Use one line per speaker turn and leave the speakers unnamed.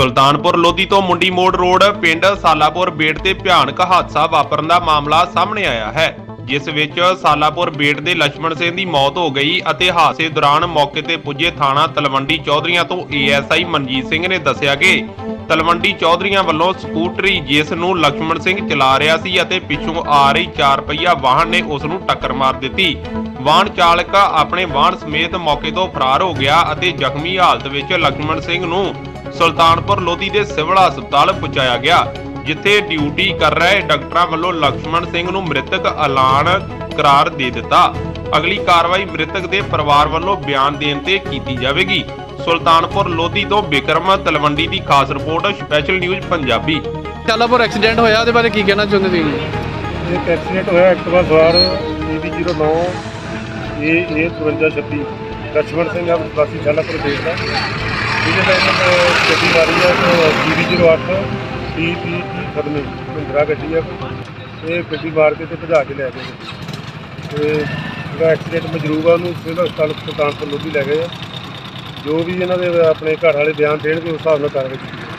ਸੁਲਤਾਨਪੁਰ ਲੋਧੀ ਤੋਂ ਮੁੰਡੀ ਮੋੜ ਰੋਡ, ਪਿੰਡ ਸਾਲਾਪੁਰ ਬੇਟ ਤੇ ਭਿਆਨਕ ਹਾਦਸਾ ਵਾਪਰਨ ਦਾ ਮਾਮਲਾ ਸਾਹਮਣੇ ਆਇਆ ਹੈ, ਜਿਸ ਵਿੱਚ ਸਾਲਾਪੁਰ ਬੇਟ ਦੇ ਲక్ష్మణ ਸਿੰਘ ਦੀ ਮੌਤ ਹੋ ਗਈ ਅਤੇ ਹਾਦਸੇ ਦੌਰਾਨ ਮੌਕੇ ਤੇ ਪੁੱਜੇ ਥਾਣਾ ਤਲਵੰਡੀ ਚੌਧਰੀਆਂ ਤੋਂ ਏਐਸਆਈ ਮਨਜੀਤ ਸਿੰਘ ਨੇ ਦੱਸਿਆ ਕਿ ਤਲਵੰਡੀ ਚੌਧਰੀਆਂ ਵੱਲੋਂ ਸਕੂਟਰੀ ਜਿਸ ਨੂੰ ਲక్ష్మణ ਸਿੰਘ ਚਲਾ ਰਿਹਾ ਸੀ ਅਤੇ ਪਿੱਛੋਂ ਆ ਰਹੀ ਚਾਰ ਪਹੀਆ ਵਾਹਨ ਨੇ ਉਸ ਨੂੰ ਟੱਕਰ ਮਾਰ ਦਿੱਤੀ। ਵਾਹਨ ਚਾਲਕ ਆਪਣੇ ਵਾਹਨ ਸਮੇਤ ਮੌਕੇ ਤੋਂ ਫਰਾਰ ਹੋ ਗਿਆ ਅਤੇ ਜ਼ਖਮੀ ਹਾਲਤ ਵਿੱਚ ਲక్ష్మణ ਸਿੰਘ ਨੂੰ ਸੁਲਤਾਨਪੁਰ ਲੋਧੀ ਦੇ ਸਿਵਲ ਹਸਪਤਾਲ ਪਹੁੰਚਾਇਆ ਗਿਆ ਜਿੱਥੇ ਡਿਊਟੀ ਕਰ ਰਹੇ ਡਾਕਟਰਾਂ ਵੱਲੋਂ ਲਕਸ਼ਮਣ ਸਿੰਘ ਨੂੰ ਮ੍ਰਿਤਕ ਐਲਾਨ ਕਰਾਰ ਦੇ ਦਿੱਤਾ। ਅਗਲੀ ਕਾਰਵਾਈ ਮ੍ਰਿਤਕ ਦੇ ਪਰਿਵਾਰ ਵੱਲੋਂ ਬਿਆਨ ਦੇਣ ਤੇ ਕੀਤੀ ਜਾਵੇਗੀ। ਸੁਲਤਾਨਪੁਰ ਲੋਧੀ ਤੋਂ ਬਿਕਰਮ ਤਲਵੰਡੀ ਦੀ ਖਾਸ report special news Punjabi.
Chalapur accident ਹੋਇਆ ਉਹਦੇ ਬਾਰੇ ਕੀ ਕਹਿਣਾ ਚਾਹੁੰਦੇ ਤੁਸੀਂ?
ਇੱਕ ਐਕਸੀਡੈਂਟ ਹੋਇਆ ਐਕਟਿਵਾ ਸਵਾਰ ਏਬੀ09 ਏ ਏ 5336 ਲక్ష్మణ ਸਿੰਘ ਆਪ ਚਾਲਾਪੁਰ ਦੇਸ਼ ਜਿਹਦੇ ਨਾਲ ਇਹਨਾਂ ਨੇ ਗੱਡੀ ਮਾਰੀ ਆ EB08 TPT ਮਹਿੰਦਰਾ ਗੱਡੀ ਆ। ਇਹ ਗੱਡੀ ਮਾਰ ਕੇ ਤੇ ਭਜਾ ਕੇ ਲੈ ਗਏ। ਤੇ ਜਿਹੜਾ ਐਕਸੀਡੈਂਟ ਮਜਰੂਬ ਆ, ਉਹਨੂੰ ਸਿਵਲ ਹਸਪਤਾਲ ਸੁਲਤਾਨਪੁਰ ਲੋਧੀ ਲੈ ਗਏ ਆ। ਜੋ ਵੀ ਇਹਨਾਂ ਦੇ ਆਪਣੇ ਘਰ ਵਾਲੇ ਬਿਆਨ ਦੇਣਗੇ, ਉਸ ਹਿਸਾਬ ਨਾਲ ਕਾਰਵਾਈ ਕੀਤੀ